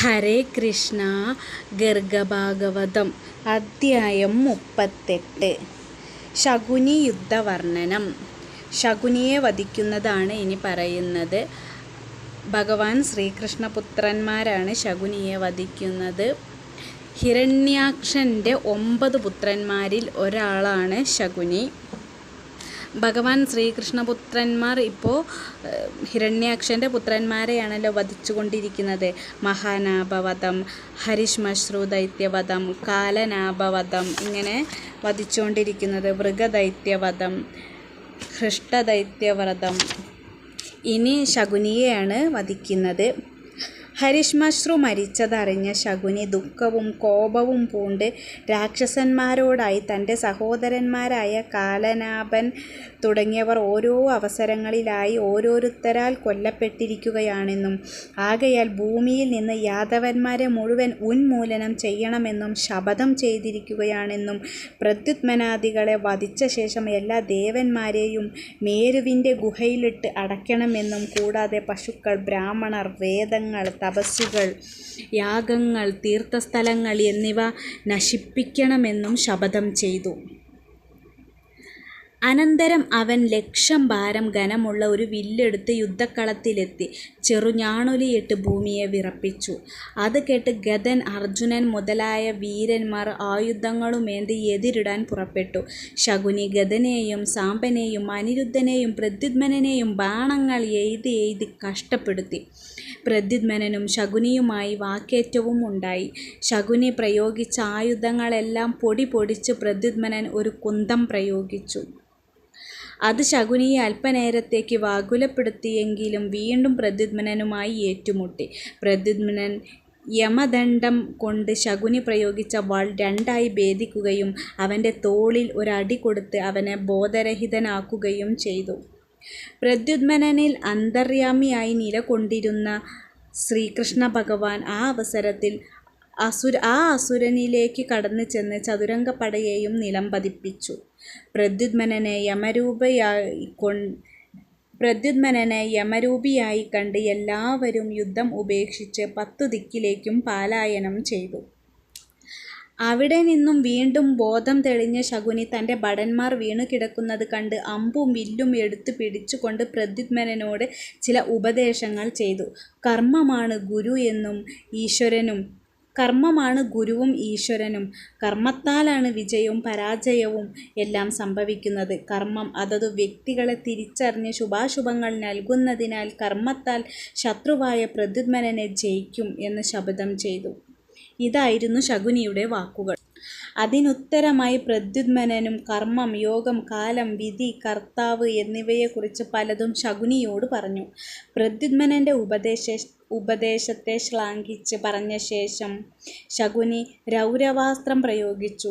ഹരേ കൃഷ്ണ ഗർഗഭാഗവതം അധ്യായം മുപ്പത്തെട്ട്. ശകുനി യുദ്ധവർണനം. ശകുനിയെ വധിക്കുന്നതാണ് ഇനി പറയുന്നത്. ഭഗവാൻ ശ്രീകൃഷ്ണപുത്രന്മാരാണ് ശകുനിയെ വധിക്കുന്നത്. ഹിരണ്യാക്ഷന്റെ ഒമ്പത് പുത്രന്മാരിൽ ഒരാളാണ് ശകുനി. ഭഗവാൻ ശ്രീകൃഷ്ണപുത്രന്മാർ ഇപ്പോൾ ഹിരണ്യാക്ഷന്റെ പുത്രന്മാരെയാണല്ലോ വധിച്ചുകൊണ്ടിരിക്കുന്നത്. മഹാനാഭവധം ഹരിശ്മശ്രു ദൈത്യവധം കാലനാഭവധം ഇങ്ങനെ വധിച്ചുകൊണ്ടിരിക്കുന്നത്. മൃഗദൈത്യവധം ഹൃഷ്ടദൈത്യവ്രതം. ഇനി ശകുനിയെയാണ് വധിക്കുന്നത്. ഹരിശ്മശ്രു മരിച്ചതറിഞ്ഞ ശകുനി ദുഃഖവും കോപവും പൂണ്ട് രാക്ഷസന്മാരോടായി തന്റെ സഹോദരന്മാരായ കാലനാഭൻ തുടങ്ങിയവർ ഓരോ അവസരങ്ങളിലായി ഓരോരുത്തരാൽ കൊല്ലപ്പെട്ടിരിക്കുകയാണെന്നും ആകയാൽ ഭൂമിയിൽ നിന്ന് യാദവന്മാരെ മുഴുവൻ ഉന്മൂലനം ചെയ്യണമെന്നും ശപഥം ചെയ്തിരിക്കുകയാണെന്നും പ്രത്യുത്മനാദികളെ വധിച്ച ശേഷം എല്ലാ ദേവന്മാരെയും മേരുവിന്റെ ഗുഹയിലിട്ട് അടയ്ക്കണമെന്നും കൂടാതെ പശുക്കൾ ബ്രാഹ്മണർ വേദങ്ങൾ തപസ്സുകൾ യാഗങ്ങൾ തീർത്ഥസ്ഥലങ്ങൾ എന്നിവ നശിപ്പിക്കണമെന്നും ശപഥം ചെയ്തു അനന്തരം അവൻ ലക്ഷം ഭാരം ഘനമുള്ള ഒരു വില്ലെടുത്ത് യുദ്ധക്കളത്തിലെത്തി ചെറുഞാണൊലിയിട്ട് ഭൂമിയെ വിറപ്പിച്ചു. അത് കേട്ട് ഗതൻ അർജുനൻ മുതലായ വീരന്മാർ ആയുധങ്ങളുമേന്തി എതിരിടാൻ പുറപ്പെട്ടു. ശകുനി ഗതനെയും സാമ്പനെയും അനിരുദ്ധനെയും പ്രദ്യുത്മനെയും ബാണങ്ങൾ എഴുതി എഴുതി കഷ്ടപ്പെടുത്തി. പ്രദ്യുമ്നനും ശകുനിയുമായി വാക്കേറ്റവും ഉണ്ടായി. ശകുനി പ്രയോഗിച്ച ആയുധങ്ങളെല്ലാം പൊടി പൊടിച്ച് പ്രദ്യുമ്നൻ ഒരു കുന്തം പ്രയോഗിച്ചു. അത് ശകുനിയെ അല്പനേരത്തേക്ക് വ്യാകുലപ്പെടുത്തിയെങ്കിലും വീണ്ടും പ്രദ്യുമ്നനുമായി ഏറ്റുമുട്ടി. പ്രദ്യുമ്നൻ യമദണ്ഡം കൊണ്ട് ശകുനി പ്രയോഗിച്ച വാൾ രണ്ടായി ഭേദിക്കുകയും അവന്റെ തോളിൽ ഒരടി കൊടുത്ത് അവനെ ബോധരഹിതനാക്കുകയും ചെയ്തു. പ്രദ്യുമ്നനിൽ അന്തർയാമിയായി നിലകൊണ്ടിരുന്ന ശ്രീകൃഷ്ണ ഭഗവാൻ ആ അവസരത്തിൽ അസുര ആ അസുരനിലേക്ക് കടന്നു ചെന്ന് ചതുരംഗപ്പടയെയും നിലം പതിപ്പിച്ചു പ്രദ്യുത്മനനെ നിലംപതിപ്പിച്ചു. പ്രദ്യുത്മനനെ യമരൂപിയായി കണ്ട് എല്ലാവരും യുദ്ധം ഉപേക്ഷിച്ച് പത്തു ദിക്കിലേക്കും പാലായനം ചെയ്തു. അവിടെ നിന്നും വീണ്ടും ബോധം തെളിഞ്ഞ ശകുനി തന്റെ ഭടന്മാർ വീണു കിടക്കുന്നത് കണ്ട് അമ്പും വില്ലും എടുത്തു പിടിച്ചുകൊണ്ട് പ്രദ്യുത്മനോട് ചില ഉപദേശങ്ങൾ ചെയ്തു. കർമ്മമാണ് ഗുരു എന്നും ഈശ്വരനും കർമ്മമാണ് ഗുരുവും ഈശ്വരനും. കർമ്മത്താലാണ് വിജയവും പരാജയവും എല്ലാം സംഭവിക്കുന്നത്. കർമ്മം അതതു വ്യക്തികളെ തിരിച്ചറിഞ്ഞ് ശുഭാശുഭങ്ങൾ നൽകുന്നതിനാൽ കർമ്മത്താൽ ശത്രുവായ പ്രദ്യുത്മനെ ജയിക്കും എന്ന് ശപഥം ചെയ്തു. ഇതായിരുന്നു ശകുനിയുടെ വാക്കുകൾ. അതിനുത്തരമായി പ്രദ്യുത്മനനും കർമ്മം, യോഗം, കാലം, വിധി, കർത്താവ് എന്നിവയെക്കുറിച്ച് പലതും ശകുനിയോട് പറഞ്ഞു. പ്രദ്യുത്മനന്റെ ഉപദേശ ഉപദേശത്തെ ശ്ലാഘിച്ച് പറഞ്ഞ ശേഷം ശകുനി രൗരവാസ്ത്രം പ്രയോഗിച്ചു.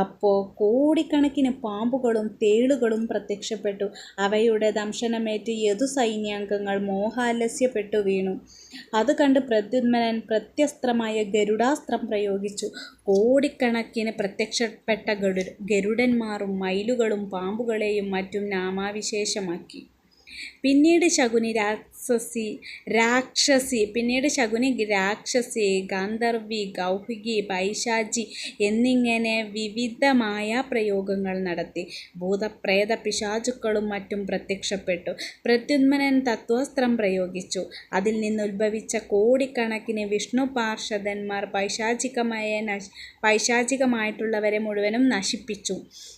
അപ്പോൾ കോടിക്കണക്കിന് പാമ്പുകളും തേളുകളും പ്രത്യക്ഷപ്പെട്ടു. അവയുടെ ദംശനമേറ്റ് യതു സൈന്യാംഗങ്ങൾ മോഹാലസ്യപ്പെട്ടു വീണു. അത് കണ്ട് പ്രദ്യുന്മനൻ പ്രത്യസ്ത്രമായ ഗരുഡാസ്ത്രം പ്രയോഗിച്ചു. കോടിക്കണക്കിന് പ്രത്യക്ഷപ്പെട്ട ഗരുഡന്മാരും മയിലുകളും പാമ്പുകളെയും മറ്റും നാമാവിശേഷമാക്കി. പിന്നീട് ശകുനി രാക്ഷസി, രാക്ഷസി പിന്നീട് ശകുനി രാക്ഷസി ഗാന്ധർവി, ഗൗഹികി പൈശാചി എന്നിങ്ങനെ വിവിധമായ പ്രയോഗങ്ങൾ നടത്തി. ഭൂതപ്രേത പിശാചുക്കളും മറ്റും പ്രത്യക്ഷപ്പെട്ടു. പ്രത്യുന്മനൻ തത്വസ്ത്രം പ്രയോഗിച്ചു. അതിൽ നിന്നുദ്ഭവിച്ച കോടിക്കണക്കിന് വിഷ്ണു പാർഷദന്മാർ പൈശാചികമായ പൈശാചികമായിട്ടുള്ളവരെ മുഴുവനും നശിപ്പിച്ചു.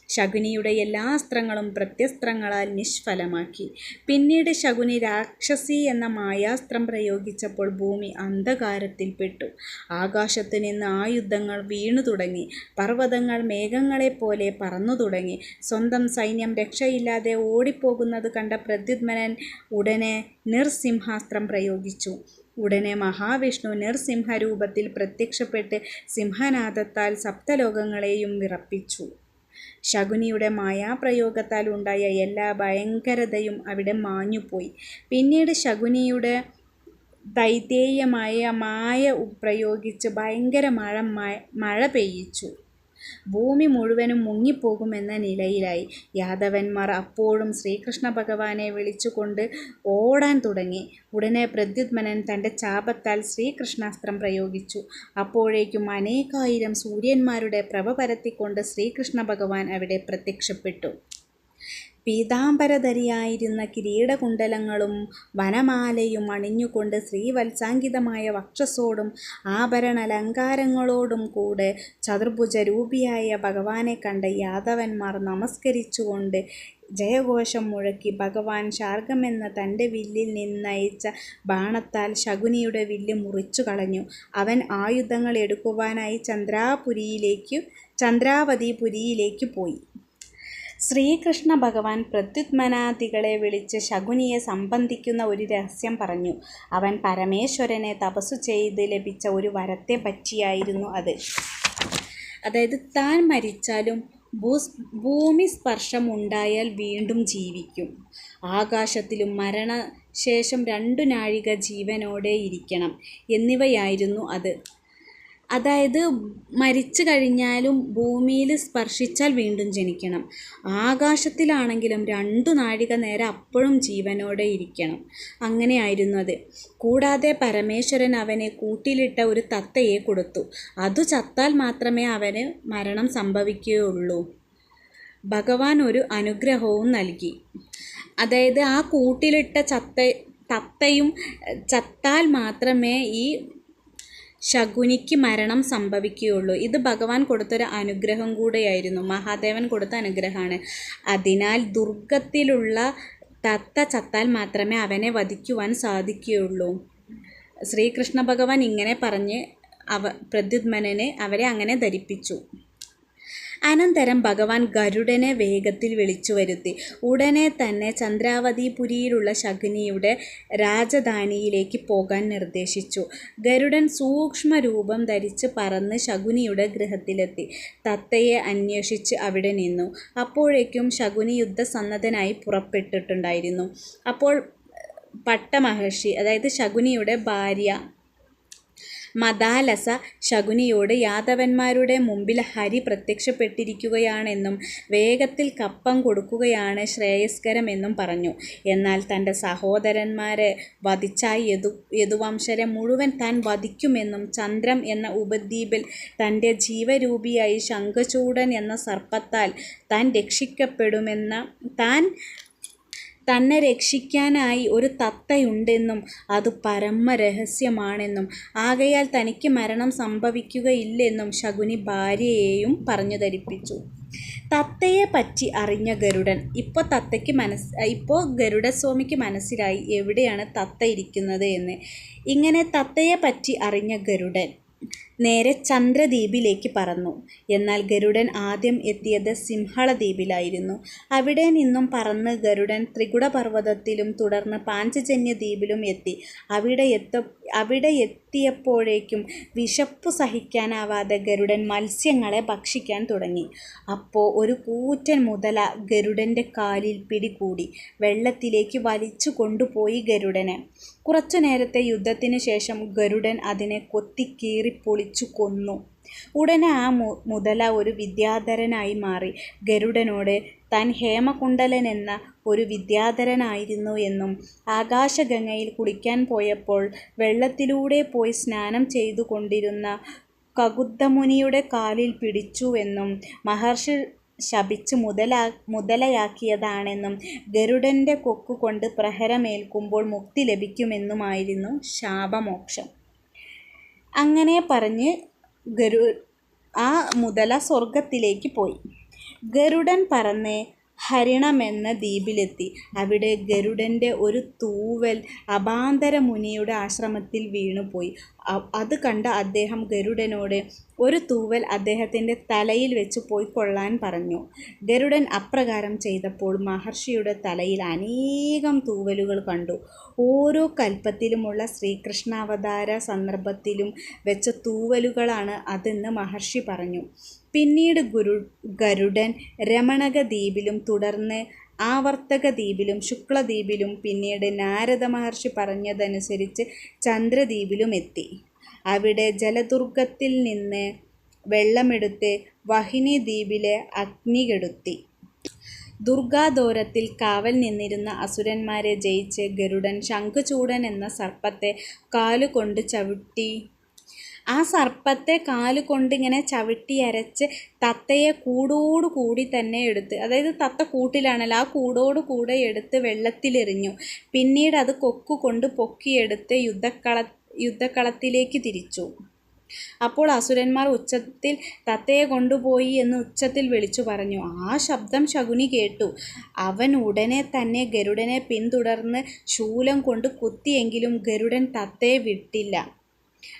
ശകുനിയുടെ എല്ലാ അസ്ത്രങ്ങളും പ്രത്യസ്ത്രങ്ങളാൽ നിഷ്ഫലമാക്കി. പിന്നീട് ശകുനി രാക്ഷസി എന്ന മായാസ്ത്രം പ്രയോഗിച്ചപ്പോൾ ഭൂമി അന്ധകാരത്തിൽപ്പെട്ടു. ആകാശത്തുനിന്ന് ആയുധങ്ങൾ വീണു വീണുതുടങ്ങി. പർവതങ്ങൾ മേഘങ്ങളെപ്പോലെ പറന്നുതുടങ്ങി. സ്വന്തം സൈന്യം രക്ഷയില്ലാതെ ഓടിപ്പോകുന്നത് കണ്ട പ്രദ്യുത്മനൻ ഉടനെ നിർസിംഹാസ്ത്രം പ്രയോഗിച്ചു. ഉടനെ മഹാവിഷ്ണു നിർസിംഹരൂപത്തിൽ പ്രത്യക്ഷപ്പെട്ട് സിംഹനാഥത്താൽ സപ്തലോകങ്ങളെയും വിറപ്പിച്ചു. ശകുനിയുടെ മായാപ്രയോഗത്താൽ ഉണ്ടായ എല്ലാ ഭയങ്കരതയും അവിടെ മാഞ്ഞുപോയി. പിന്നീട് ശകുനിയുടെ ദൈതേയമായ മായ പ്രയോഗിച്ച് ഭയങ്കര മഴ മഴ പെയ്യിച്ചു. ഭൂമി മുഴുവനും മുങ്ങിപ്പോകുമെന്ന നിലയിലായി. യാദവന്മാർ അപ്പോഴും ശ്രീകൃഷ്ണ ഭഗവാനെ വിളിച്ചുകൊണ്ട് ഓടാൻ തുടങ്ങി. ഉടനെ പ്രദ്യുത്മനൻ തന്റെ ചാപത്താൽ ശ്രീകൃഷ്ണാസ്ത്രം പ്രയോഗിച്ചു. അപ്പോഴേക്കും അനേകായിരം സൂര്യന്മാരുടെ പ്രഭ പരത്തിക്കൊണ്ട് ശ്രീകൃഷ്ണ ഭഗവാൻ അവിടെ പ്രത്യക്ഷപ്പെട്ടു. പീതാംബരധരിയായിരുന്ന കിരീടകുണ്ടലങ്ങളും വനമാലയും അണിഞ്ഞുകൊണ്ട് ശ്രീവത്സാങ്കിതമായ വക്ഷസോടും ആഭരണലങ്കാരങ്ങളോടും കൂടെ ചതുർഭുജരൂപിയായ ഭഗവാനെ കണ്ട യാദവന്മാർ നമസ്കരിച്ചുകൊണ്ട് ജയഘോഷം മുഴക്കി. ഭഗവാൻ ശാർഗമെന്ന തന്റെ വില്ലിൽ നിന്നയച്ച ബാണത്താൽ ശകുനിയുടെ വില്ല് മുറിച്ചു കളഞ്ഞു അവൻ ആയുധങ്ങൾ എടുക്കുവാനായി ചന്ദ്രാവതിപുരിയിലേക്കു പോയി. ശ്രീകൃഷ്ണഭഗവാൻ പ്രത്യുത്മനാദികളെ വിളിച്ച് ശകുനിയെ സംബന്ധിക്കുന്ന ഒരു രഹസ്യം പറഞ്ഞു. അവൻ പരമേശ്വരനെ തപസ്സു ചെയ്ത് ലഭിച്ച ഒരു വരത്തെ പറ്റിയായിരുന്നു അത്. അതായത് താൻ മരിച്ചാലും ഭൂമിസ്പർശം ഉണ്ടായാൽ വീണ്ടും ജീവിക്കും. ആകാശത്തിലും മരണശേഷം രണ്ടു നാഴിക ജീവനോടെ ഇരിക്കണം എന്നിവയായിരുന്നു അത്. അതായത് മരിച്ചു കഴിഞ്ഞാലും ഭൂമിയിൽ സ്പർശിച്ചാൽ വീണ്ടും ജനിക്കണം. ആകാശത്തിലാണെങ്കിലും രണ്ടു നാഴിക നേരം അപ്പോഴും ജീവനോടെ ഇരിക്കണം. അങ്ങനെയായിരുന്നു അത്. കൂടാതെ പരമേശ്വരൻ അവനെ കൂട്ടിലിട്ട ഒരു തത്തയെ കൊടുത്തു. അതു ചത്താൽ മാത്രമേ അവന് മരണം സംഭവിക്കുകയുള്ളൂ. ഭഗവാൻ ഒരു അനുഗ്രഹവും നൽകി. അതായത് ആ കൂട്ടിലിട്ട ചത്ത തത്തയും ചത്താൽ മാത്രമേ ഈ ശകുനിക്ക് മരണം സംഭവിക്കുകയുള്ളൂ. ഇത് ഭഗവാൻ കൊടുത്തൊരു അനുഗ്രഹം കൂടെയായിരുന്നു മഹാദേവൻ കൊടുത്ത അനുഗ്രഹമാണ്. അതിനാൽ ദുർഗത്തിലുള്ള തത്ത ചത്താൽ മാത്രമേ അവനെ വധിക്കുവാൻ സാധിക്കുകയുള്ളൂ. ശ്രീകൃഷ്ണ ഭഗവാൻ ഇങ്ങനെ പറഞ്ഞ് അവ പ്രദ്യുത്മനെ അവരെ അങ്ങനെ ധരിപ്പിച്ചു. അനന്തരം ഭഗവാൻ ഗരുഡനെ വേഗത്തിൽ വിളിച്ചു വരുത്തി ഉടനെ തന്നെ ചന്ദ്രാവതിപുരിയിലുള്ള ശകുനിയുടെ രാജധാനിയിലേക്ക് പോകാൻ നിർദ്ദേശിച്ചു. ഗരുഡൻ സൂക്ഷ്മ രൂപം ധരിച്ച് പറന്ന് ശകുനിയുടെ ഗൃഹത്തിലെത്തി. തത്തയെ അന്വേഷിച്ച് അവിടെ നിന്നു. അപ്പോഴേക്കും ശകുനി യുദ്ധസന്നദ്ധനായി പുറപ്പെട്ടിട്ടുണ്ടായിരുന്നു. അപ്പോൾ പട്ടമഹർഷി അതായത് ശകുനിയുടെ ഭാര്യ മദാലസ ശകുനിയോട് യാദവന്മാരുടെ മുമ്പിൽ ഹരി പ്രത്യക്ഷപ്പെട്ടിരിക്കുകയാണെന്നും വേഗത്തിൽ കപ്പം കൊടുക്കുകയാണ് ശ്രേയസ്കരമെന്നും പറഞ്ഞു. എന്നാൽ തന്റെ സഹോദരന്മാരെ വധിച്ചാൽ യദുവംശരെ മുഴുവൻ താൻ വധിക്കുമെന്നും ചന്ദ്രം എന്ന ഉപദ്വീപിൽ തന്റെ ജീവരൂപിയായി ശംഖചൂടൻ എന്ന സർപ്പത്താൽ താൻ രക്ഷിക്കപ്പെടുമെന്നും തന്നെ രക്ഷിക്കാനായി ഒരു തത്തയുണ്ടെന്നും അതു പരമരഹസ്യമാണെന്നും ആകയാൽ തനിക്ക് മരണം സംഭവിക്കുകയില്ലെന്നും ശകുനി ഭാര്യയെയും പറഞ്ഞു ധരിപ്പിച്ചു. തത്തയെ പറ്റി അറിഞ്ഞ ഗരുഡൻ ഇപ്പോൾ തത്തയ്ക്ക് മനസ് ഇപ്പോൾ ഗരുഡസ്വാമിക്ക് മനസ്സിലായി എവിടെയാണ് തത്ത ഇരിക്കുന്നത് എന്ന്. ഇങ്ങനെ തത്തയെ പറ്റി അറിഞ്ഞ ഗരുഡൻ നേരെ ചന്ദ്രദ്വീപിലേക്ക് പറന്നു. എന്നാൽ ഗരുഡൻ ആദ്യം എത്തിയത് സിംഹളദ്വീപിലായിരുന്നു. അവിടെ നിന്നും പറന്ന് ഗരുഡൻ ത്രികുടപർവതത്തിലും തുടർന്ന് പാഞ്ചജന്യദ്വീപിലും എത്തി. അവിടെയെത്തിയപ്പോഴേക്കും വിശപ്പു സഹിക്കാനാവാതെ ഗരുഡൻ മത്സ്യങ്ങളെ ഭക്ഷിക്കാൻ തുടങ്ങി. അപ്പോൾ ഒരു കൂറ്റൻ മുതല ഗരുഡന്റെ കാലിൽ പിടികൂടി വെള്ളത്തിലേക്ക് വലിച്ചു കൊണ്ടുപോയി ഗരുഡന്. കുറച്ചുനേരത്തെ യുദ്ധത്തിന് ശേഷം ഗരുഡൻ അതിനെ കൊത്തി കീറിപ്പൊളിച്ചു കൊന്നു. ഉടനെ ആ മുതല ഒരു വിദ്യാധരനായി മാറി ഗരുഡനോട് താൻ ഹേമകുണ്ടലൻ എന്ന ഒരു വിദ്യാധരനായിരുന്നു എന്നും ആകാശഗംഗയിൽ കുളിക്കാൻ പോയപ്പോൾ വെള്ളത്തിലൂടെ പോയി സ്നാനം ചെയ്തുകൊണ്ടിരുന്ന കകുദ്ധമുനിയുടെ കാലിൽ പിടിച്ചുവെന്നും മഹർഷി ശപിച്ച് മുതലാ മുതലയാക്കിയതാണെന്നും ഗരുഡന്റെ കൊക്കുകൊണ്ട് പ്രഹരമേൽക്കുമ്പോൾ മുക്തി ലഭിക്കുമെന്നുമായിരുന്നു ശാപമോക്ഷം. അങ്ങനെ പറഞ്ഞ് ആ മുതല സ്വർഗത്തിലേക്ക് പോയി. ഗരുഡൻ പറന്ന് ഹരിണമെന്ന ദ്വീപിലെത്തി. അവിടെ ഗരുഡന്റെ ഒരു തൂവൽ അബാന്തര മുനിയുടെ ആശ്രമത്തിൽ വീണുപോയി. അത് കണ്ട അദ്ദേഹം ഗരുഡനോട് ഒരു തൂവൽ അദ്ദേഹത്തിന്റെ തലയിൽ വെച്ച് പോയിക്കൊള്ളാൻ പറഞ്ഞു. ഗരുഡൻ അപ്രകാരം ചെയ്തപ്പോൾ മഹർഷിയുടെ തലയിൽ അനേകം തൂവലുകൾ കണ്ടു. ഓരോ കൽപ്പത്തിലുമുള്ള ശ്രീകൃഷ്ണാവതാര സന്ദർഭത്തിലും വെച്ച തൂവലുകളാണ് അതെന്ന് മഹർഷി പറഞ്ഞു. പിന്നീട് ഗുരു ഗരുഡൻ രമണകദ്വീപിലും തുടർന്ന് ആവർത്തകദ്വീപിലും ശുക്ലദ്വീപിലും പിന്നീട് നാരദ മഹർഷി പറഞ്ഞതനുസരിച്ച് ചന്ദ്രദ്വീപിലും എത്തി അവിടെ ജലദുർഗത്തിൽ നിന്ന് വെള്ളമെടുത്ത് വഹിനി ദ്വീപിലെ അഗ്നി കെടുത്തി. ദുർഗാദോരത്തിൽ കാവൽ നിന്നിരുന്ന അസുരന്മാരെ ജയിച്ച് ഗരുഡൻ ശംഖുചൂടൻ എന്ന സർപ്പത്തെ കാലുകൊണ്ട് ചവിട്ടി. ആ സർപ്പത്തെ കാൽ കൊണ്ടിങ്ങനെ ചവിട്ടി അരച്ച് തത്തയെ കൂടോടു കൂടി തന്നെ എടുത്ത്, അതായത് തത്ത കൂട്ടിലാണല്ലോ, ആ കൂടോടു കൂടെ എടുത്ത് വെള്ളത്തിലെറിഞ്ഞു. പിന്നീട് അത് കൊക്കുകൊണ്ട് പൊക്കിയെടുത്ത് യുദ്ധക്കള യുദ്ധക്കളത്തിലേക്ക് തിരിച്ചു. അപ്പോൾ അസുരന്മാർ ഉച്ചത്തിൽ "തത്തയെ കൊണ്ടുപോയി" എന്ന് ഉച്ചത്തിൽ വിളിച്ചു പറഞ്ഞു. ആ ശബ്ദം ശകുനി കേട്ടു. അവൻ ഉടനെ തന്നെ ഗരുഡനെ പിന്തുടർന്ന് ശൂലം കൊണ്ട് കുത്തിയെങ്കിലും ഗരുഡൻ തത്തയെ വിട്ടില്ല.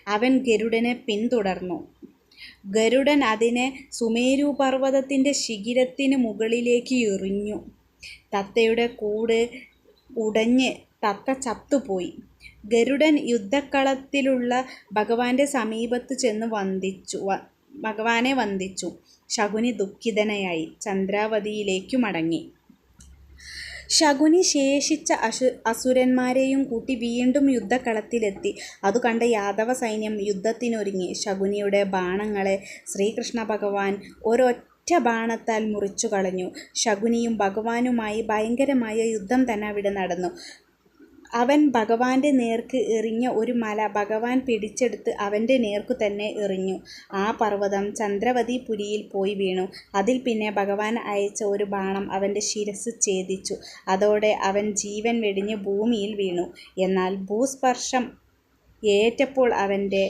അവൻ ഗരുഡനെ പിന്തുടർന്നു. ഗരുഡൻ അതിനെ സുമേരു പർവതത്തിന്റെ ശിഖിരത്തിന് മുകളിലേക്ക് എറിഞ്ഞു. തത്തയുടെ കൂട് ഉടഞ്ഞ് തത്ത ചത്തുപോയി. ഗരുഡൻ യുദ്ധക്കളത്തിലുള്ള ഭഗവാന്റെ സമീപത്ത് ചെന്ന് വന്ദിച്ചു ഭഗവാനെ വന്ദിച്ചു. ശകുനി ദുഃഖിതനയായി ചന്ദ്രാവതിയിലേക്കു മടങ്ങി. ശകുനി ശേഷിച്ച അശു അസുരന്മാരെയും കൂട്ടി വീണ്ടും യുദ്ധക്കളത്തിലെത്തി. അതുകണ്ട യാദവസൈന്യം യുദ്ധത്തിനൊരുങ്ങി. ശകുനിയുടെ ബാണങ്ങളെ ശ്രീകൃഷ്ണ ശ്രീകൃഷ്ണഭഗവാൻ ഒരൊറ്റ ബാണത്താൽ മുറിച്ചു കളഞ്ഞു ശകുനിയും ഭഗവാനുമായി ഭയങ്കരമായ യുദ്ധം തന്നെ അവിടെ നടന്നു. അവൻ ഭഗവാന്റെ നേർക്ക് എറിഞ്ഞ ഒരു മല ഭഗവാൻ പിടിച്ചെടുത്ത് അവന്റെ നേർക്കു തന്നെ എറിഞ്ഞു. ആ പർവതം ചന്ദ്രവതി പുരിയിൽ പോയി വീണു. അതിൽ പിന്നെ ഭഗവാൻ അയച്ച ഒരു ബാണം അവന്റെ ശിരസ് ഛേദിച്ചു. അതോടെ അവൻ ജീവൻ വെടിഞ്ഞ് ഭൂമിയിൽ വീണു. എന്നാൽ ഭൂസ്പർശം ഏറ്റപ്പോൾ അവന്റെ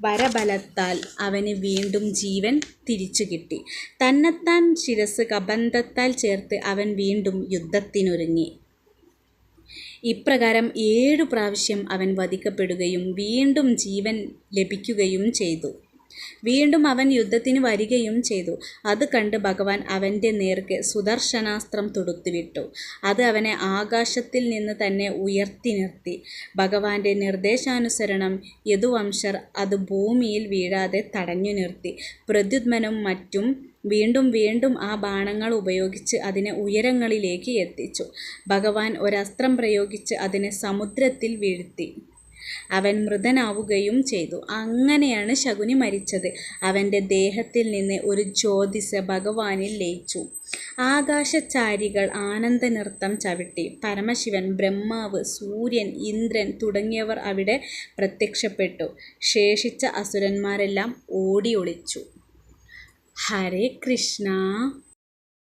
വരബലത്താൽ അവന് വീണ്ടും ജീവൻ തിരിച്ചു കിട്ടി തന്നെത്താൻ ശിരസ് കബന്ധത്താൽ ചേർത്ത് അവൻ വീണ്ടും യുദ്ധത്തിനൊരുങ്ങി. ഇപ്രകാരം ഏഴു പ്രാവശ്യം അവൻ വധിക്കപ്പെടുകയും വീണ്ടും ജീവൻ ലഭിക്കുകയും ചെയ്തു. വീണ്ടും അവൻ യുദ്ധത്തിന് വരികയും ചെയ്തു. അത് കണ്ട് ഭഗവാൻ അവന്റെ നേർക്ക് സുദർശനാസ്ത്രം തൊടുത്തുവിട്ടു. അത് അവനെ ആകാശത്തിൽ നിന്ന് തന്നെ ഉയർത്തി നിർത്തി. ഭഗവാന്റെ നിർദ്ദേശാനുസരണം യദുവംശർ അത് ഭൂമിയിൽ വീഴാതെ തടഞ്ഞു നിർത്തി. പ്രദ്യുത്മനും മറ്റും വീണ്ടും വീണ്ടും ആ ബാണങ്ങൾ ഉപയോഗിച്ച് അതിനെ ഉയരങ്ങളിലേക്ക് എത്തിച്ചു. ഭഗവാൻ ഒരസ്ത്രം പ്രയോഗിച്ച് അതിനെ സമുദ്രത്തിൽ വീഴ്ത്തി. അവൻ മൃതനാവുകയും ചെയ്തു. അങ്ങനെയാണ് ശകുനി മരിച്ചത്. അവന്റെ ദേഹത്തിൽ നിന്ന് ഒരു ജ്യോതിസ് ഭഗവാനിൽ ലയിച്ചു. ആകാശചാരികൾ ആനന്ദനൃത്തം ചവിട്ടി. പരമശിവൻ, ബ്രഹ്മാവ്, സൂര്യൻ, ഇന്ദ്രൻ തുടങ്ങിയവർ അവിടെ പ്രത്യക്ഷപ്പെട്ടു. ശേഷിച്ച അസുരന്മാരെല്ലാം ഓടി ഒളിച്ചു. ഹരേ കൃഷ്ണ